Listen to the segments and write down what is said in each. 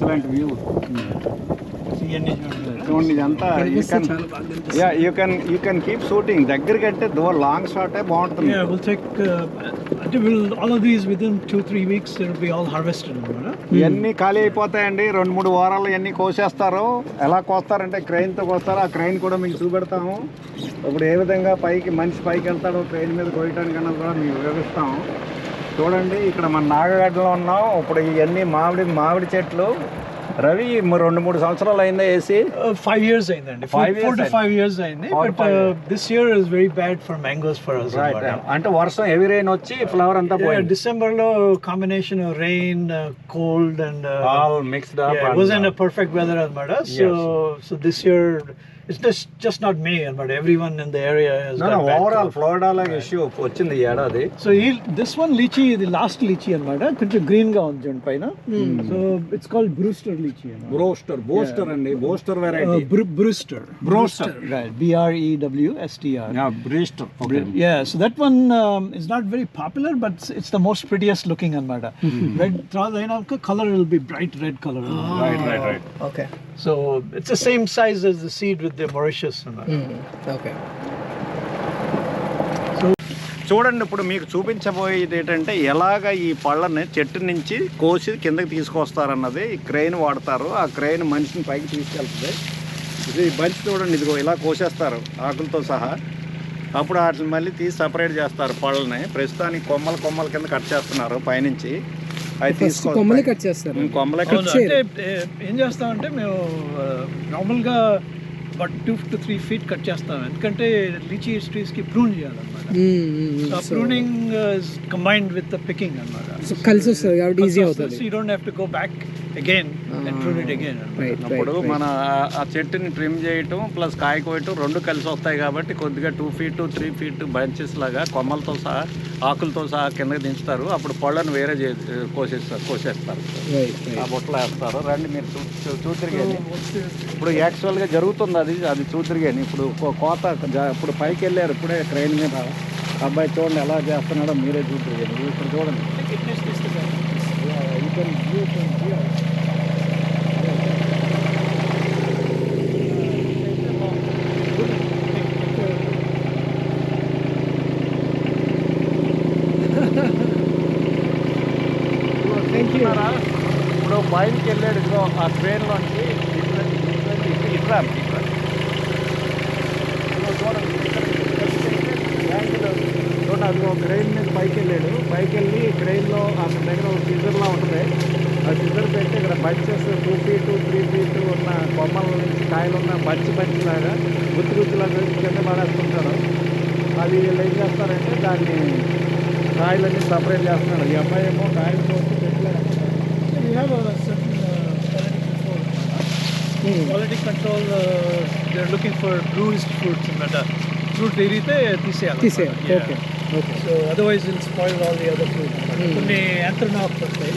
Excellent view చూడండి. ఇదంతా you can. Yeah you can you can keep shooting దగ్గరికి అంటే దూరం లాంగ్ షాటే బాగుంటుంది. Uh, I think we'll all of these within two three weeks. It'll be all harvested. Right? ఇవన్నీ ఖాళీ అయిపోతాయండి రెండు మూడు వారాలు ఇవన్నీ కోసేస్తారు ఎలా కోస్తారంటే క్రెయిన్తో కోస్తారు ఆ క్రెయిన్ కూడా మీకు చూపెడతాము ఇప్పుడు ఏ విధంగా పైకి మనిషి పైకి వెళ్తాడో క్రెయిన్ మీద కోయటానికి అన్నది కూడా మీకు వివరిస్తాము చూడండి ఇక్కడ మన నాగగడ్డలో ఉన్నాం. ఇప్పుడు ఇవన్నీ మామిడి మామిడి చెట్లు. రవి రెండు మూడు సంవత్సరాలు అయిందా వేసి ఫైవ్ ఇయర్స్ అయిందండి. Five four to five years అయింది. But this year is very bad for mangoes for అంటే వర్షం హెవీ రెయిన్ వచ్చి ఫ్లవర్ అంతా పోయి డిసెంబర్లో combination rain cold and all mixed up was in perfect weather అన్నమాట so so this year it's just not me అన్నమాట every in the area overall Florida లాగా issue వచ్చింది ఈ సో ఈ దిస్ వన్ లీచీ ఇది లాస్ట్ లిచీ అన్నమాట కొంచెం గ్రీన్గా ఉంది పైన. So it's called Brewster lee which you know. Broster, Boaster yeah. and Boaster uh, variety. Uh, br Brewster. Brewster. Right, B-R-E-W-S-T-R. Yeah, Brewster. Okay. Br yeah, so that one um, is not very popular, but it's, it's the most prettiest looking Anmada. Hmm. red Tradainalka color will be bright red color. Ah. ah. Right, right, right. Okay. So it's the same size as the seed with the Mauritius. Mm. Okay. చూడండి ఇప్పుడు మీకు చూపించబోయేది ఏంటంటే ఎలాగ ఈ పళ్ళని చెట్టు నుంచి కోసి కిందకి తీసుకొస్తారన్నది ఈ క్రెయిన్ వాడతారు. ఆ క్రెయిన్ మనిషిని పైకి తీసుకెళ్తుంది. ఇది బంచ్ చూడండి ఇదిగో ఇలా కోసేస్తారు ఆకులతో సహా. అప్పుడు వాటిని మళ్ళీ తీసి సపరేట్ చేస్తారు పళ్ళని. ప్రస్తుతానికి కొమ్మల కొమ్మల కింద కట్ చేస్తున్నారు పైనుంచి. అవి ఫస్ట్ కొమ్మలే కట్ చేస్తారు. కొమ్మలే కట్ అంటే ఏ- ఏం చేస్తామంటే మేము నార్మల్గా but two to three feet cut చేస్తాం. ఎందుకంటే లీచీ ట్రీస్కి ప్రూన్ చేయాలన్నమాట సో ఆ pruning is combined with the picking అనమాట సో కలిసి వస్తుంది కాబట్టి ఈజీ అవుతుంది. You don't have to go back again right అప్పుడు మన ఆ- చెట్టుని ట్రిమ్ చేయటం ప్లస్ కాయ కోయటం రెండు కలిసి వస్తాయి కాబట్టి కొద్దిగా two feet three feet bunches లాగా కొమ్మలతో సహా ఆకులతో సహా కిందకి దించుతారు. అప్పుడు పళ్ళను వేరే చే కోసేస్తారు కోసేస్తారు. ఆ బుట్టలో వేస్తారు. రండి మీరు చూతిరిగాని ఇప్పుడు యాక్చువల్గా జరుగుతుంది అది అది చూతిరిగాని ఇప్పుడు కోత ఇప్పుడు పైకి వెళ్ళారు ఇప్పుడే ట్రైన్ మీద. అబ్బాయి చూడండి ఎలా చేస్తున్నాడో మీరే చూతిరిగాని ఇప్పుడు చూడండి. You can view from here. Thank you చూస్తున్నారా? ఇప్పుడు పైనకి వెళ్ళాడు ఇదిగో ఆ ట్రైన్లోంచి ఇట్లా ఇట్లా ఇట్లా ఇట్లా ఇట్లా ఇదిగో చూడండి ఇక్కడ యాంగిల్ చూడండి అదిగో క్రెయిన్ మీద పైకి వెళ్ళాడు. పైకి వెళ్ళి క్రెయిన్లో అతని దగ్గర ఒక సిజర్లా ఉంటుంది. ఆ సిజర్ పెట్టి ఇక్కడ bunches two feet three feet ఉన్న కొమ్మల నుంచి కాయలు ఉన్న బంచి బంచి లాగా గుత్తి గుత్తిలాగా కింద పడేస్తుంటాడు అది వీళ్ళు ఏం చేస్తారంటే దాన్ని కాయలన్నీ సపరేట్ చేస్తున్నాడు ఈ అబ్బాయి ఏమో కాయలు కోసి uh, they're looking for bruised fruits and that. Fruit ఏరితే తీసేయాలి. తీసేయాలి. Okay otherwise it'll spoil all the other fruit. Hmm. కొన్ని anthronops వస్తాయి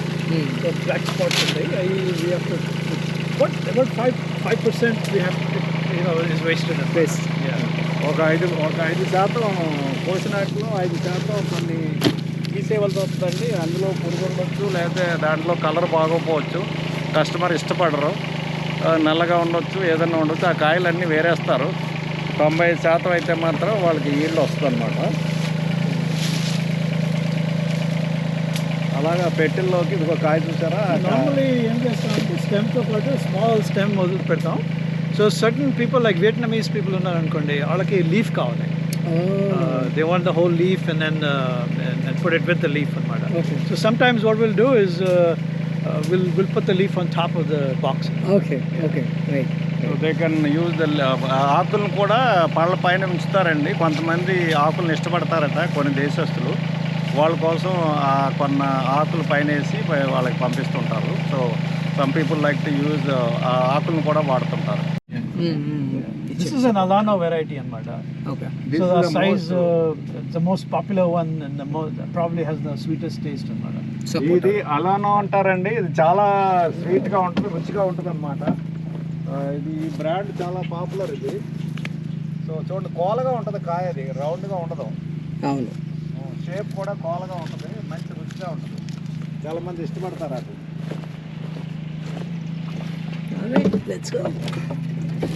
సో బ్లాక్ స్పాట్స్ ఉంటాయి అవి percent we have to you know is wasted. In best yeah. ఒక ఐదు ఒక ఐదు శాతం కోసినట్లు ఐదు శాతం కొన్ని తీసేయవలసి వస్తుందండి. అందులో పురుగు ఉండొచ్చు లేకపోతే దాంట్లో కలర్ బాగోపోవచ్చు కస్టమర్ ఇష్టపడరు. నల్లగా ఉండొచ్చు ఏదైనా ఉండొచ్చు ఆ కాయలన్నీ వేరేస్తారు. తొంభై శాతం అయితే మాత్రం వాళ్ళకి ఈల్డ్ వస్తుంది అనమాట అలాగా పెట్టెల్లోకి ఇదిగో కాయ చూసారా? నార్మల్లీ ఏం చేస్తామంటే స్టెమ్తో పాటు స్మాల్ స్టెమ్ మొదలు పెడతాం. So certain people like Vietnamese people ఉన్నారనుకోండి వాళ్ళకి లీఫ్ కావాలి. They want the whole leaf and then and put it with the leaf అనమాట okay so sometimes what will do is will will put the leaf on top of the box okay okay right they can use the ఆకులను కూడా పళ్ళ పైన ఉంచుతారండి. కొంతమంది ఆకులను ఇష్టపడతారట కొన్ని దేశస్తులు. వాళ్ళ కోసం ఆ కొన్న ఆకులు పైన వేసి వాళ్ళకి పంపిస్తుంటారు. So some people like to use ఆకులను కూడా వాడుతుంటారు. దిస్ ఇస్ అన్ అలానా వెరైటీ అనమాట okay This so is the the size most- the most popular one and the most probably has the sweetest taste అనమాట సపోర్ట్ ఇది అలానో అంటారండి. ఇది చాలా స్వీట్గా ఉంటుంది రుచిగా ఉంటుంది అనమాట ఇది బ్రాండ్ చాలా పాపులర్ ఇది. సో చూడండి కోలగా ఉంటుంది కాయ అది రౌండ్గా ఉండదు. అవును. షేప్ కూడా కోలగా ఉంటుంది మంచి రుచిగా ఉంటుంది. చాలా మంది ఇష్టపడతారు అటు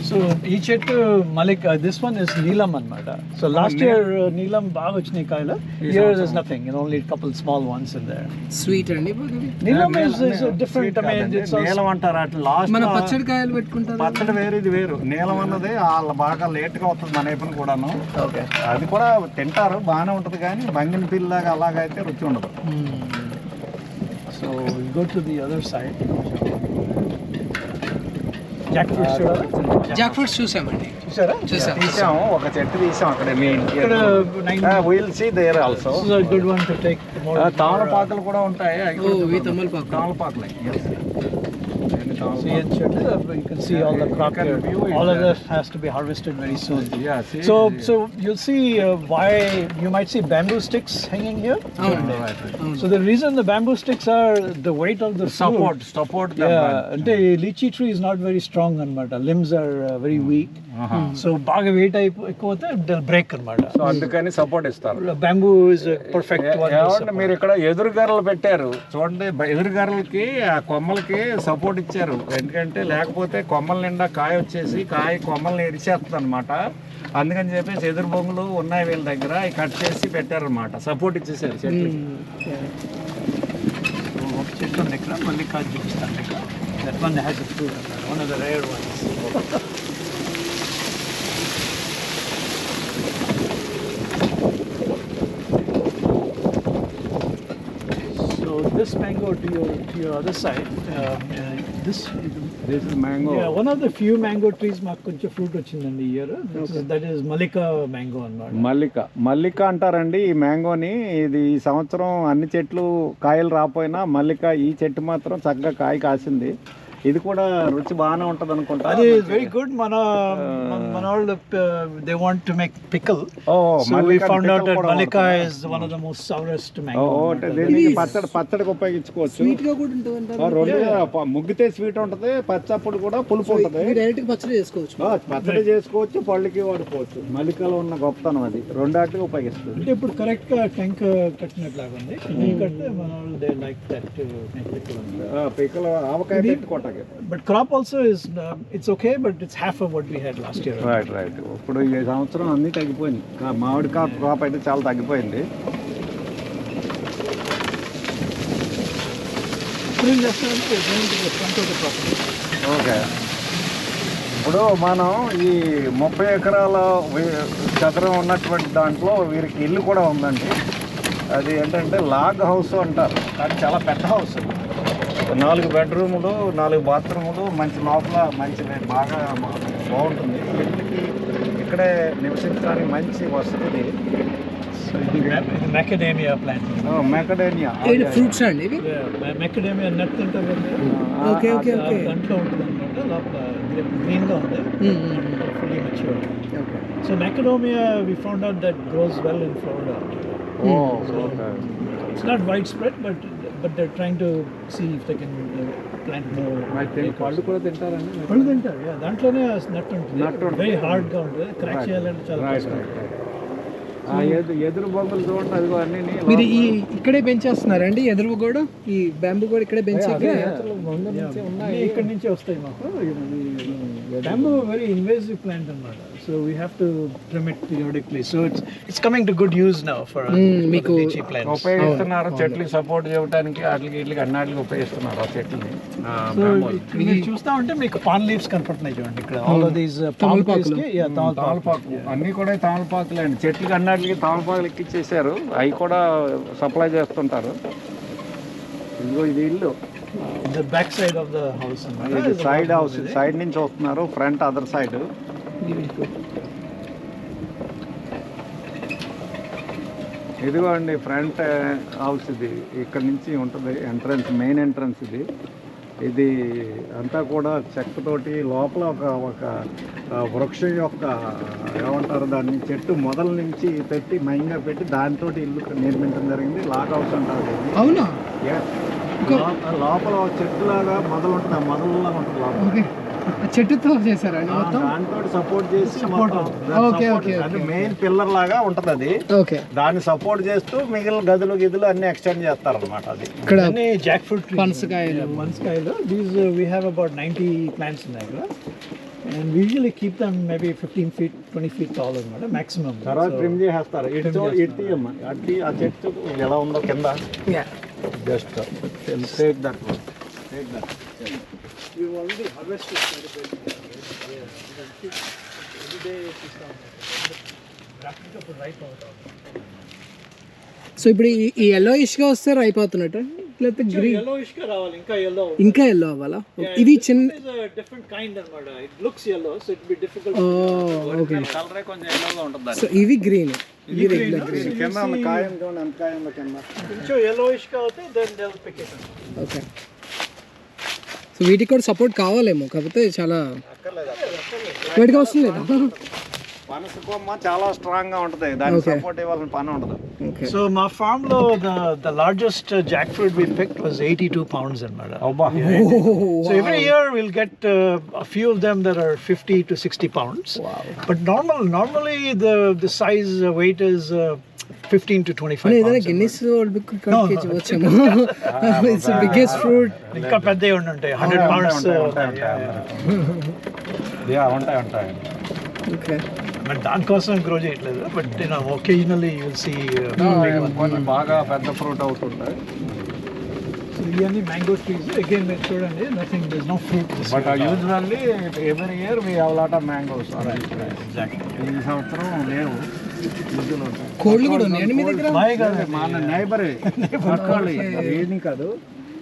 సో ఈ చెట్టు మలిక్ దిస్ వన్ ఇస్ నీలం అన్నమాట. సో లాస్ట్ ఇయర్ నీలం. బాగా వచ్చినాయి కాయలు. Year is nothing in only couple small ones in there sweet అండి Neelam is is different I mean it's Neelam అంటారు. అట్లా లాస్ట్ మన పచ్చడి కాయలు పెట్టుకుంటారు పచ్చడి వేరు ఇది వేరు. నీలం అన్నది వాళ్ళ బాగా లేట్గా వస్తుంది మన వైపున కూడాను. ఓకే. అది కూడా తింటారు బాగానే ఉంటుంది కానీ బంగిన పిల్లలాగా అలాగైతే రుచి ఉండదు. So go to the other side jack fruits jack fruits చూసామండి చూసారా? చూసాం. తీసాము ఒక చెట్టు తీసాం అక్కడ me will see there also. తామలపాకులు కూడా ఉంటాయి. ఓ ఇవి తమ్మలపాకు in Chettu, you can see all the crop here. All of this has to be harvested very soon. Yeah, see, So, so you'll see uh, why you might see bamboo sticks hanging here. అవునండి So the reason the bamboo sticks are the weight of the fruit. Support support Yeah, అంటే lychee tree is not very strong అనమాట limbs are uh, very weak. So బాగా weight అయిపో ఎక్కువైతే they'll break అనమాట. So అందుకని support ఇస్తారు Bamboo is a perfect one. to ఏమంటే support. మీరు ఇక్కడ ఎదురు గర్రలు పెట్టారు చూడండి బ- ఎదురు గర్రలకి ఆ కొమ్మలకి సపోర్ట్ ఇచ్చారు ఎందుకంటే లేకపోతే కొమ్మల నిండా కాయ వచ్చేసి కాయ కొమ్మల్ని ఇరిచేస్తుంది అనమాట అందుకని చెప్పేసి ఎదురు బొంగులు ఉన్నాయి వీళ్ళ దగ్గర అవి కట్ చేసి పెట్టారనమాట సపోర్ట్ ఇచ్చేసారు చెట్లు. So, ఒక చెట్టు ఉంది ఇక్కడ మళ్ళీ కాదు చూపిస్తాను ఇక్కడ that one has a fruit one of the rare ones So this mango to your to your other side, um, uh, this this is mango yeah, one of the few mango trees మాకు కొంచెం fruit వచ్చిందండి ఈ year that is Mallika mango అన్నమాట. మల్లిక మల్లిక అంటారండి ఈ మ్యాంగోని ఇది ఈ సంవత్సరం అన్ని చెట్లు కాయలు రాపోయినా మల్లిక ఈ చెట్టు మాత్రం చక్కగా కాయ కాసింది. ఇది కూడా రుచి బాగానే ఉంటది అనుకుంటా. అది వెరీ గుడ్ మన మన- వాళ్ళు they want to make pickle oh Mallika found out that కూడా Malika is one of the most sourest ఓ, అంటే దీనికి పచ్చడి పచ్చడికి ఉపయోగించుకోవచ్చు. స్వీట్గా కూడా ఉంటుంది అంటారు. ఆ, రెండు ముగ్గితే స్వీట్ ఉంటది పచ్చప్పుడు కూడా పులుపు ఉంటది. డైరెక్ట్గా పచ్చడి చేసుకోవచ్చు. ఆ, పచ్చడి చేసుకోవచ్చు పళ్ళకి వాడుకోవచ్చు. మల్లికలో ఉన్న గొప్పతనం అది. రెండాటికి ఉపయోగిస్తుంది. అంటే ఇప్పుడు కరెక్ట్గా టెంక్ కట్టినట్లాగా ఉంది టెంక్ కడితే మన వాళ్ళు దే లైక్ దట్ ఆ, పిక్కలు ఆవకాయ పెట్టుకోవటానికి but crop also is it's okay but it's half of what we had last year right right ఇప్పుడు ఈ సంవత్సరం అన్ని తగ్గిపోయింది మామిడి క్రాప్ అయితే చాలా తగ్గిపోయింది. ఓకే. ఇప్పుడు మనం ఈ ముప్పై ఎకరాల చదరం ఉన్నటువంటి దాంట్లో వీరికి ఇల్లు కూడా ఉందండి. అది ఏంటంటే లాగ్ హౌస్ అంటారు. అది చాలా పెద్ద హౌస్ అది. నాలుగు బెడ్రూములు నాలుగు బాత్రూములు మంచి లోపల మంచి బాగా బాగుంటుంది. వీటికి ఇక్కడే నివసించడానికి మంచి వసతి. సో మెకడేమియా ప్లాంట్ ఫ్రూట్స్ అండి ఇవి? మెకడేమియా నట్ ఓకే ఓకే దాంట్లో ఉంటుంది అనమాట లోపల గ్రీన్గా ఉంది. Fully mature okay So macadamia, we found out that grows well in Florida. It's not widespread, but but they're trying to see if they can uh, plant more. పళ్ళు కూడా తింటారండి. పళ్ళు తింటారు దాంట్లోనే నట్ ఉంటుంది. వెరీ హార్డ్గా ఉంటుంది. క్రాక్ చేయాలంటే చాలా కష్టం. ఎదురు బొమ్మలు చూడండి అదిగో అన్ని మీరు ఈ ఇక్కడే పెంచేస్తున్నారండి ఎదురు కూడా ఈ బ్యాంబూ కూడా ఇక్కడే పెంచాక? అన్నీ ఇక్కడి నుంచే వస్తాయి మాకు. బ్యాంబూ వెరీ ఇన్వేసివ్ ప్లాంట్ అన్నమాట so we have to trim it periodically so it's it's coming to good use now for Mm, మీకు- ప్లాంట్స్ ఉపయోగిస్తున్నారు చెట్లకి సపోర్ట్ చేయడానికి వాటికి వీటికి అన్నిటికి ఉపయోగిస్తున్నారు ఆ చెట్లని. Bamboo. ఇది చూస్తా ఉంటే మీకు పాన్ లీవ్స్ కనపడుతున్నాయి చూడండి ఇక్కడ. ఆల్ ఆఫ్ దీస్ పామ్ ట్రీస్కి యా తమలపాకు. తామలపాకు. అన్ని కూడా తామలపాకులే అండి. చెట్లకి అన్నిటికి తామలపాకులు ఎక్కిచ్చేసారు అవి కూడా సప్లై చేస్తుంటారు. ఇదిగో ఇది ఇల్లు. The back side of the house ఇది సైడ్ హౌస్ సైడ్ నుంచి వస్తున్నారు ఫ్రంట్ అదర్ సైడ్ ఇదిగో అండి ఫ్రంట్ హౌస్ ఇది. ఇక్కడ నుంచి ఉంటుంది ఎంట్రన్స్ మెయిన్ ఎంట్రన్స్ ఇది. ఇది అంతా కూడా చెక్కతోటి లోపల ఒక ఒక వృక్షం యొక్క ఏమంటారు దాన్ని చెట్టు మొదల నుంచి పెట్టి మైంగా పెట్టి దాంతో ఇల్లు నిర్మించడం జరిగింది. లాక్ హౌస్ అంటారు. అవునా? లోపల చెట్టులాగా మొదలు ఉంటుంది ఆ మొదలులాగా ఉంటుంది లోపల. చెట్టుతో చేశారండి మొత్తం? దాంతో సపోర్ట్ చేసి. ఓకే, ఓకే, అది ఓకే. మెయిన్ పిల్లర్ లాగా ఉంటది అది. ఓకే దాన్ని సపోర్ట్ చేస్తూ మిగిలిన గదులు గిదులు అన్ని ఎక్స్టెండ్ చేస్తారు అనమాట అది. ఇక్కడ అన్ని జాక్ ఫ్రూట్ పనసకాయలు. పనసకాయలు. These we have about ninety plants ఉన్నాయి ఇక్కడ. And usually keep them maybe fifteen feet twenty feet tall అనమాట మాక్సిమం తర్వాత ట్రిమ్ చేసేస్తారు. అమ్మా. అట్టి ఆ చెట్టు ఎలా ఉందో కింద. Just take that take that We've already harvested quite a bit. Yeah. Every day it is down. Wrapping up ripe out. So ఇప్పుడు ఈ- ఈ yellowish గా వస్తే అయిపోతున్నట్టు లేకపోతే గ్రీన్ Yellowish గా రావాలి ఇంకా yellow. ఇంకా ఎల్లో అవ్వాలా ఇది చిన్న This is a different kind అన్నమాట. It looks yellow, so it will be difficult. ఓ ఓకే కలరే కొంచెం ఎల్లోగా ఉంటుంది సో ఇవి గ్రీన్ ఇది? So you కింద ఉన్న కాయ చూడండి ఎంత కాయ ఉందో కింద కొంచెం yellowish గా అవుతే then they'll pick it. Okay so వీటికి కూడా సపోర్ట్ కావాలేమో కాకపోతే చాలా వాటికి అవసరం లేదా పనస కొమ్మ చాలా స్ట్రాంగ్ గా ఉంటది దానికి సపోర్ట్ ఇవ్వాల్సిన పని ఉండదు okay So my farm lo the the largest uh, jackfruit we picked was 82 pounds in Mada. అబ్బా So every year we'll get uh, a few of them that are 50 to 60 pounds. Wow. But normal normally the the size uh, weight is uh, 15 to 25 ఏదైనా pounds. Guinness world book రికార్డ్కి వచ్చాము it's biggest fruit ఇంకా పెద్దవి ఉంటాయి hundred pounds ఉంటాయి, ఉంటాయి, yeah ఉంటాయి ఉంటాయి okay but దానికోసం గ్రో చేయట్లేదు. బట్ నేను ఒకేజనల్లీ యూల్ సీ బాగా పెద్ద ఫ్రూట్ అవుతుంటాయి ఇవన్నీ మ్యాంగో ట్రీస్ అగైన్ మీరు చూడండి nothing this no fruit but usually every year we have lot of mangoes ఈ సంవత్సరం లేవు కోళ్ళు కూడా ఉన్నాయండి మీ దగ్గర మన నైబర్ ఏది కాదు.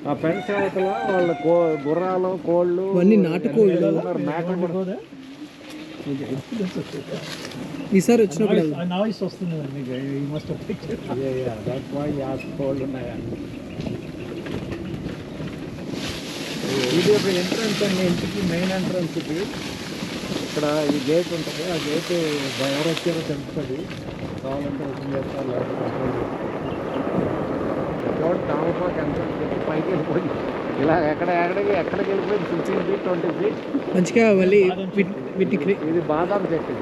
ఆ పెన్స్ అవతల వాళ్ళ కో గుర్రాలు కోళ్ళు ఇవన్నీ నాటుకోళ్ళు మేకలు కూడా. ఈసారి వచ్చినప్పుడు. నాయిస్ వస్తుంది ఇది ఒక ఎంట్రన్స్ అండి. ఇంటికి మెయిన్ ఎంట్రన్స్ ఇది ఇక్కడ ఈ గేట్ ఉంటుంది. ఆ గేట్ ఎవరు వచ్చారో తెలుస్తుంది కావాలంటే ఓపెన్ చేస్తారు లేకపోతే. టామపాక్ ఎంట్రన్స్ పెట్టి పైకి వెళ్ళిపోయి. ఇలా ఎక్కడ ఎక్కడికి ఎక్కడికి వెళ్ళిపోయింది ఫిఫ్టీన్ ఫీట్ ట్వంటీ ఫీట్ మంచిగా మళ్ళీ ఇది బాదాం చెట్టు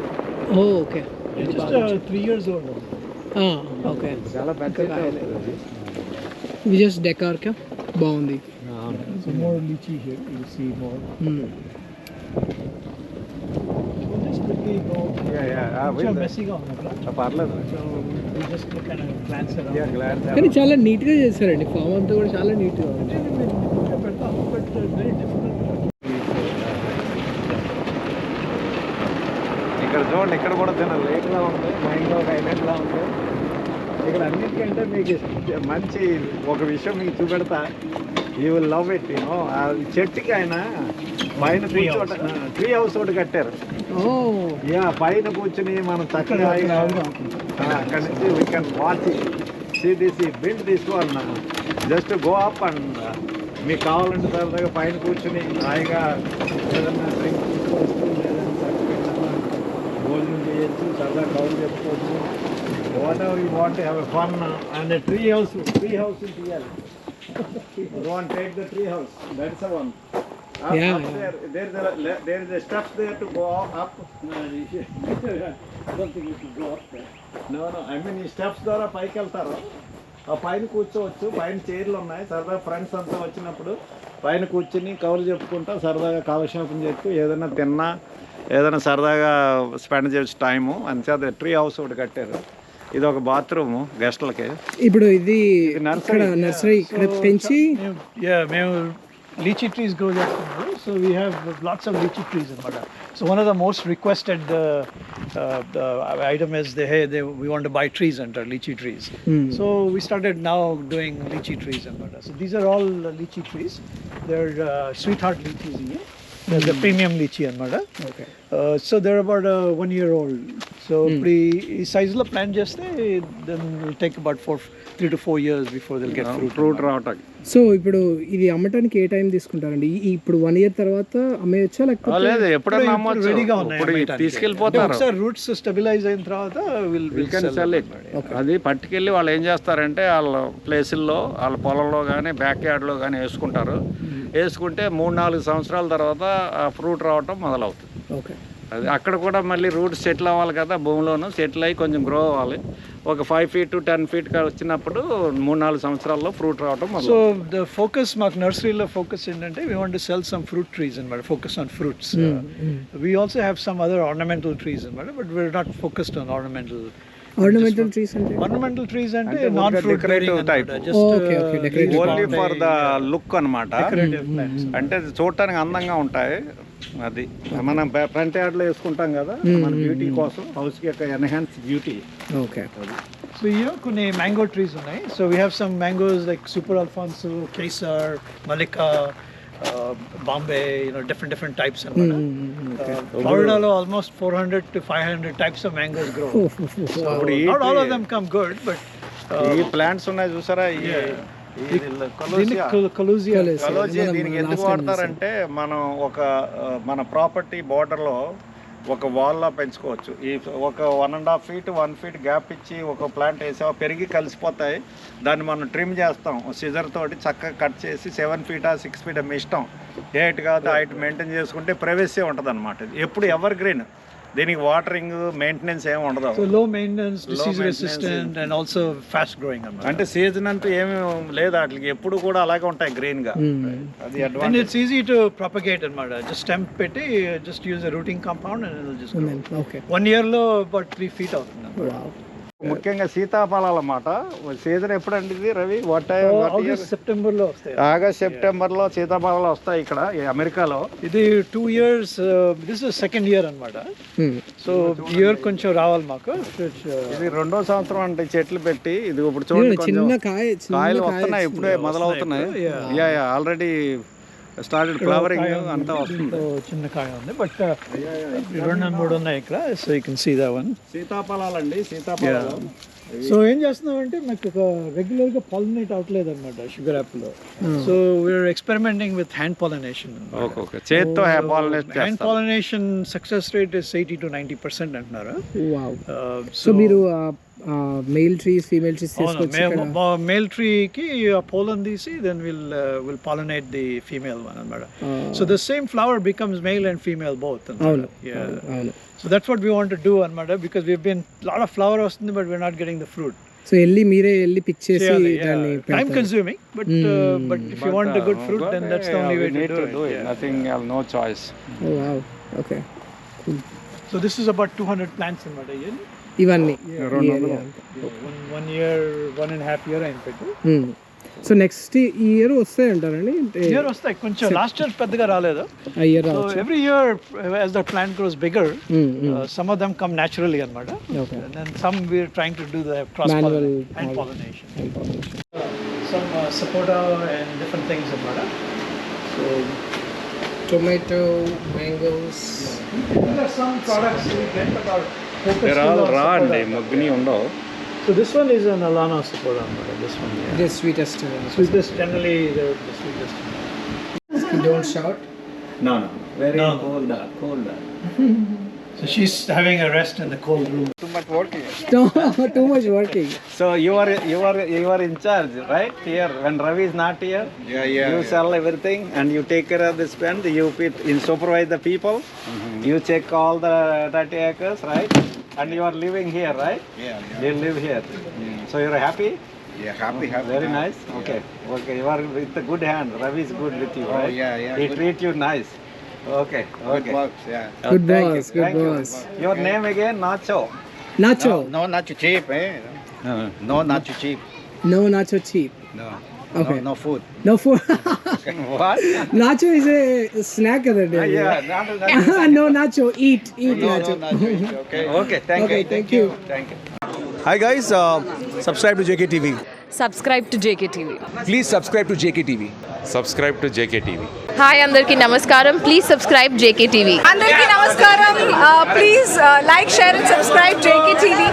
okay. Just three years old okay. చాలా పెద్ద. ఇది. జస్ట్ బాగుంది. ఉంది so glance around. Yeah, glad కానీ చాలా నీట్గా చేశారండి. ఫామ్ అంతా కూడా చాలా నీట్గా ఉంది. పెడతాం బట్ వెరీ ఇక్కడ చూడండి ఇక్కడ కూడా తిన లేక్లా ఉంది మైండ్ ఒక ఐలాండ్లా ఉంది. ఇక్కడ అన్నిటికంటే మీకు మంచి ఒక విషయం మీకు చూపెడతా. యూ విల్ లవ్ ఇట్ ఆ చెట్టుకి ఆయన పైన ట్రీ హౌస్ ఒకటి కట్టారు. యా పైన కూర్చుని మనం చక్కగా అక్కడ నుంచి we can watch CDC build one just go up and మీకు కావాలంటే సరదాగా పైన కూర్చుని హాయిగా ఏదన్నా సరదా కౌలు చెప్పుకోవచ్చు whatever you want have a fun and tree house tree house తీయాలి want take the tree house that's one Yeah, yeah. there, there is a there is a steps there to go up. You I don't think you should go up there. No, no. I mean ఈ steps ద్వారా పైకి వెళ్తారు ఆ పైన కూర్చోవచ్చు పైన చైర్లు ఉన్నాయి సరదా ఫ్రెండ్స్ అంతా వచ్చినప్పుడు పైన కూర్చుని కవర్లు చెప్పుకుంటా సరదాగా కాలక్షేపం చేస్తూ ఏదైనా తిన్నా ఏదైనా సరదాగా స్పెండ్ చేసే టైము అంతే అది ట్రీ హౌస్ ఒకటి కట్టారు. ఇది ఒక బాత్రూము గెస్ట్లకి. ఇప్పుడు ఇది పెంచి మేము లీచీ ట్రీస్ గ్రో చేస్తున్నాము. So we have lots of lychee trees అనమాట so one of the most requested item is the hey they we want buy trees అంటారు lychee trees so we started now doing lychee trees అనమాట so these are all lychee trees they are sweetheart lychees year They're the premium lychee and okay uh, So they're about uh, one year old. So pre size లో plan చేస్తే then it'll take about four, three to four years before they'll get fruit. Fruit రావటానికి so ఇప్పుడు ఇది అమ్మటానికి ఏ time తీసుకుంటారండి? ఈ- ఇప్పుడు one year తర్వాత అమ్మేయచ్చా లేకపోతే లేదు ఎప్పుడన్నా ఇప్పుడు నమ్మొచ్చు రెడీగా ఉన్నాయి ఇప్పుడు. తీసుకెళ్ళిపోతారు. ఒకసారి రూట్స్ స్టెబిలైజ్ అయిన తర్వాత విల్ విల్ సెల్ అది పట్టుకెళ్ళి వాళ్ళు ఏం చేస్తారంటే వాళ్ళ ప్లేసుల్లో వాళ్ళ పొలంలో కానీ బ్యాక్ యార్డ్లో కానీ వేసుకుంటారు. వేసుకుంటే మూడు నాలుగు సంవత్సరాల తర్వాత ఆ ఫ్రూట్ రావటం మొదలవుతుంది. ఓకే. అది అక్కడ కూడా మళ్ళీ రూట్ సెటిల్ అవ్వాలి కదా భూమిలోను సెటిల్ అయ్యి కొంచెం గ్రో అవ్వాలి. ఒక ఫైవ్ ఫీట్ టెన్ ఫీట్ వచ్చినప్పుడు మూడు నాలుగు సంవత్సరాల్లో ఫ్రూట్ రావటం సో ద ఫోకస్ మాకు నర్సరీలో ఫోకస్ ఏంటంటే we want sell some fruit trees అనమాట focus on fruits we also have some other ornamental trees అనమాట but we are not focused on ornamental ornamental trees అంటే ఆర్నమెంటల్ ట్రీస్ అంటే అంటే non decorative type. Okay, okay, decorative. Only for the look అనమాట అంటే అది చూడటానికి అందంగా ఉంటాయి. అది మనం ఫ్రంట్ యార్డ్లో వేసుకుంటాం కదా మన బ్యూటీ కోసం హౌస్కి యొక్క ఎన్హాన్స్ బ్యూటీ ఓకే సో ఇయో కొన్ని మ్యాంగో ట్రీస్ ఉన్నాయి. So we have some mangoes like super Alphonso Kesar Mallika Bombay you know different different types అనమాట ఫ్లోరిడాలో almost four hundred to five hundred types of mangoes grow not all of them come good but ఈ plants ఉన్నాయి చూసారా? దీనికి కలూజియా కలోజియా దీనికి ఎందుకు వాడతారంటే మనం ఒక ఆ, మన ప్రాపర్టీ లో ఒక వాల్లో పెంచుకోవచ్చు. ఈ ఒక one and half feet one feet gap ఇచ్చి ఒక ప్లాంట్ వేసామో పెరిగి కలిసిపోతాయి. దాన్ని మనం ట్రిమ్ చేస్తాం. సిజర్ తోటి చక్కగా కట్ చేసి సెవెన్ ఫీటా సిక్స్ ఫీట్ మీ ఇష్టం. ఏ హైట్ కాదు హైట్ మెయింటైన్ చేసుకుంటే ప్రైవసీ ఉంటుంది అనమాట ఎప్పుడు ఎవర్ గ్రీన్ దీనికి వాటరింగ్ మెయింటెనెన్స్ ఏమి ఉండదు so low maintenance disease. Resistant and also fast growing అనమాట అంటే సీజన్ అంటూ ఏమి లేదు వాటికి ఎప్పుడు కూడా అలాగే ఉంటాయి గ్రీన్గా అది And advantage it's easy to propagate అనమాట జస్ట్ స్టెంప్ పెట్టి just use rooting compound and just okay one ఇయర్లో అబౌట్ త్రీ ఫీట్ అవుతుంది ముఖ్యంగా సీతాఫలాలు అన్నమాట సీజన్ ఎప్పుడండి ఇది రవి వాట్ ఆగస్ట్ సెప్టెంబర్లో వస్తాయి. ఆగస్ట్ సెప్టెంబర్లో సీతాఫలాలు వస్తాయి ఇక్కడ అమెరికాలో. ఇది two years this is second year అనమాట సో ఇయర్ కొంచెం రావాలి మాకు. ఇది రెండో సంవత్సరం అంటే చెట్లు పెట్టి ఇది ఇప్పుడు చూడండి కాయలు కాయ వస్తున్నాయి ఇప్పుడే మొదలవుతున్నాయి. Yeah yeah already started flowering అంతా వస్తుంది. చిన్న కాయ ఉంది బట్ రెండు మూడు ఉన్నాయి ఇక్కడ so you can see the one సీతాఫలాలు. అండి సీతాఫలాలు సో ఏం చేస్తున్నాం అంటే మాకు ఒక రెగ్యులర్గా పాలినేట్ అవట్లేదు అనమాట sugar apple so we are experimenting with hand pollination okay okay చేత్తో hand pollination success rate is eighty to ninety percent అంటున్నారు? వావ్ Uh, సో మీరు మెయిల్ ట్రీస్ ఫీమేల్ ట్రీస్ తీసుకొచ్చి ఇక్కడ మేల్ ట్రీకి పోలన్ తీసి then will will pollinate the female one అనమాట so the same flower becomes male and female both అవును అవును so that's what we want do అనమాట because we been lot of flower వస్తుంది but we are not getting the fruit so వెళ్ళి మీరే వెళ్ళి pick చేసి దాన్ని టైమ్ పెడతారు consuming but but if you want the good fruit then that's the only way to do it nothing no choice oh wow okay so this is about 200 plants అనమాట ఇవన్నీ one year one and half year so next year వస్తాయి అంటారండి అంటే year వస్తాయి కొంచెం last year పెద్దగా రాలేదు year so every year as the plant grows bigger Mm, mm. Some of them come naturally అనమాట trying to do the cross Manual pollination and pollination some uh, sapota and different things అనమాట so tomato mangoes these are some products They're all raw and magni undav. So this one is an Alana Sapoda, this one. Yeah. The sweetest. Sweetest, generally the, sweetest. You don't shout? No, no. Very no. cold, cold. so she's having a rest in the cold room. Too much working. Too, too much working. So you are you are you are in charge, right? Here when Ravi is not here, yeah, yeah. You yeah. sell everything and you take care of the spend. You you supervise the people. Mm -hmm. You check all the 30 acres, right? And you are living here, right? Yeah. yeah. You live here. Yeah. So you're happy? Yeah, happy, happy. Very now. nice. Okay. Yeah. Okay. You are with a good hand. Ravi is good with you, oh, right? Oh, yeah, yeah. He good. treat you nice. Okay. Okay. Good boss. Yeah. Good Thank boss. You. Good Thank boss. You. Your okay. name again? Nacho. Nacho. No, no nacho cheap, eh? Uh-huh. No, no nacho cheap. No nacho cheap. No. Okay. No, no food. No food what? Nacho is a snack కదండి Uh, yeah. Not, not, no nacho eat eat No, nacho no, not too cheap. Okay. okay. Thank Okay, you. thank you. Thank you. Hi guys, uh, subscribe to JKTV. Subscribe to JK TV Please subscribe to JKTV. subscribe to JKTV. Hi అందరికీ నమస్కారం please subscribe JK TV అందరికీ నమస్కారం please like share and subscribe JK TV